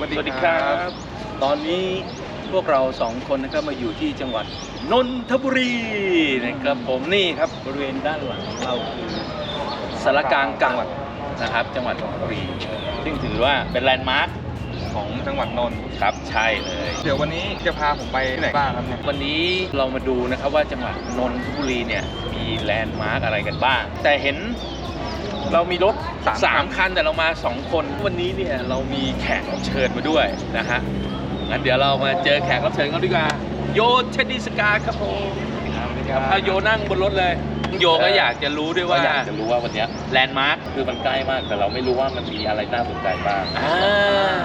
สวัสดีครับตอนนี้พวกเราสองคนนะครับมาอยู่ที่จังหวัดนนทบุรีนะครับผมนี่ครับบริเวณด้านหลังของเราคือสารกลางเก่านะครับ จังหวัดนนทบุรี ซึ่งถือว่าเป็นแลนด์มาร์คของจังหวัดนนท์ครับใช่เลย เดี๋ยววันนี้จะพาผมไปที่ไหนบ้างครับเนี่ย วันนี้เรามาดูนะครับว่าจังหวัดนนทบุรีเนี่ยมีแลนด์มาร์กอะไรกันบ้าง แต่เห็น เรามีรถสามคันแต่เรามาสองคน วันนี้เนี่ยเรามีแขกรับเชิญมาด้วยนะฮะงั้นเดี๋ยวเรามาเจอแขกรับเชิญกันดีกว่าโยเชนดิสกาครับผมถ้าโยนั่งบนรถเลย โยก็อยากจะรู้ด้วยว่าก็อยากจะรู้ว่าวันเนี้ยแลนด์มาร์คคือมันใกล้มาก แต่เราไม่รู้ว่ามันมีอะไรน่าสนใจบ้างอ่า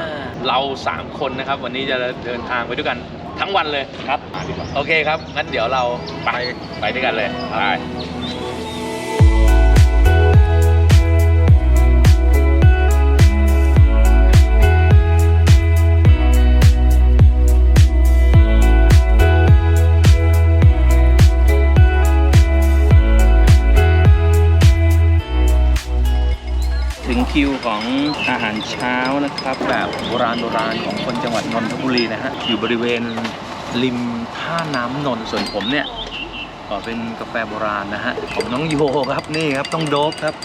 เราสามคนนะครับ วันนี้จะเดินทางไปด้วยกันทั้งวันเลยครับมาดีกว่าโอเคครับงั้นเดี๋ยวเราไปไปด้วยกันเลยไป คิวของอาหารเช้านะครับ แบบโบราณโบราณของคนจังหวัดนนทบุรีนะฮะอยู่บริเวณริมท่าน้ำนนท์ส่วนผมเนี่ยก็เป็นกาแฟโบราณนะฮะของน้องโยครับนี่ครับต้องโดบครับ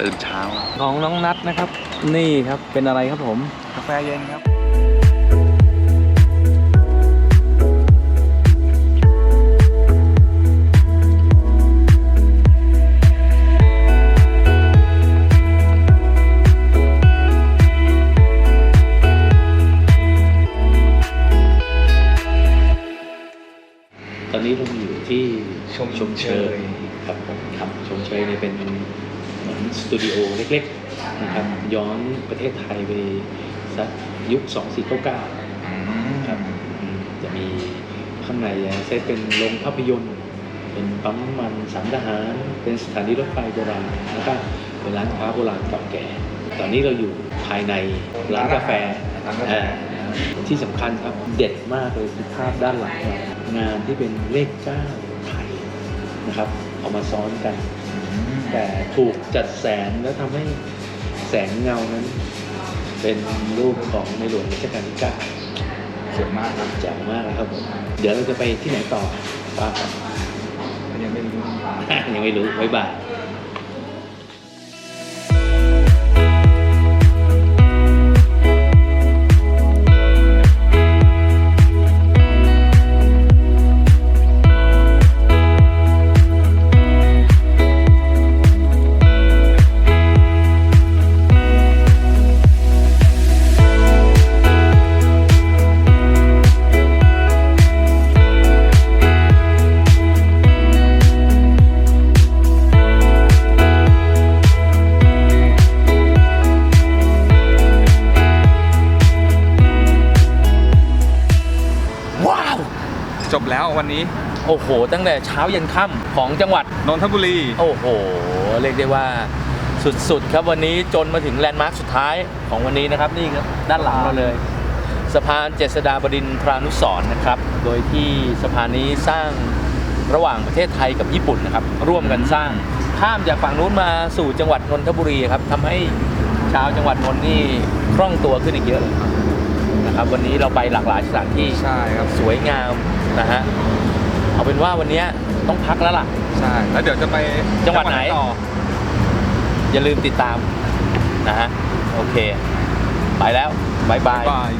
ตื่นเช้าของน้องนัทนะครับ นี่ครับเป็นอะไรครับผม กาแฟเย็นครับ ตอนนี้ผมอยู่ที่ชมชมเชยครับผมครับชมเชยเนี่ยเป็นเหมือนสตูดิโอเล็กๆนะครับย้อนประเทศไทยไปสักยุค 2499ครับอืมจะมีข้างในเซตเป็นโรงภาพยนตร์ เป็นปั๊มน้ำมันสามทหาร เป็นสถานีรถไฟโบราณแล้วก็เป็นร้านค้าโบราณเก่าแก่ ตอนนี้เราอยู่ภายในร้านกาแฟ ร้านกาแฟอ่าที่สำคัญครับเด็ดมากเลยคือภาพด้านหลังเรางานที่เป็นเลขเก้าไทยนะครับ เอามาซ้อนกัน แต่ถูกจัดแสงแล้วทำให้แสงเงานั้น เป็นรูปของในหลวงรัชกาลที่เก้าสวยมากครับแจ๋วมากเลยครับผมเดี๋ยวเราจะไปที่ไหนต่อป้าครับยังไม่รู้ยังไม่รู้บ๊ายบาย จบแล้ววันนี้ โอ้โห ตั้งแต่เช้ายันค่ำของจังหวัด นนทบุรี โอ้โห เรียกได้ว่าสุดๆ ครับวันนี้จนมาถึงแลนด์มาร์คสุดท้ายของวันนี้นะครับ นี่ครับด้านหลังเราเลย สะพานเจษฎาบดินทรานุสรณ์นะครับ โดยที่สะพานนี้สร้างระหว่างประเทศไทยกับญี่ปุ่นนะครับ ร่วมกันสร้างข้ามจากฝั่งนู้นมาสู่จังหวัดนนทบุรีครับทำให้ชาวจังหวัดนนท์นี่คล่องตัวขึ้นอีกเยอะเลยนะครับวันนี้เราไปหลากหลายสถานที่ใช่ครับสวยงาม นะฮะเอาเป็นว่าวันนี้ต้องพักแล้วล่ะ ใช่ แล้วเดี๋ยวจะไปจังหวัดไหน ต่อ อย่าลืมติดตามนะฮะโอเค ไปแล้วบายบายบาย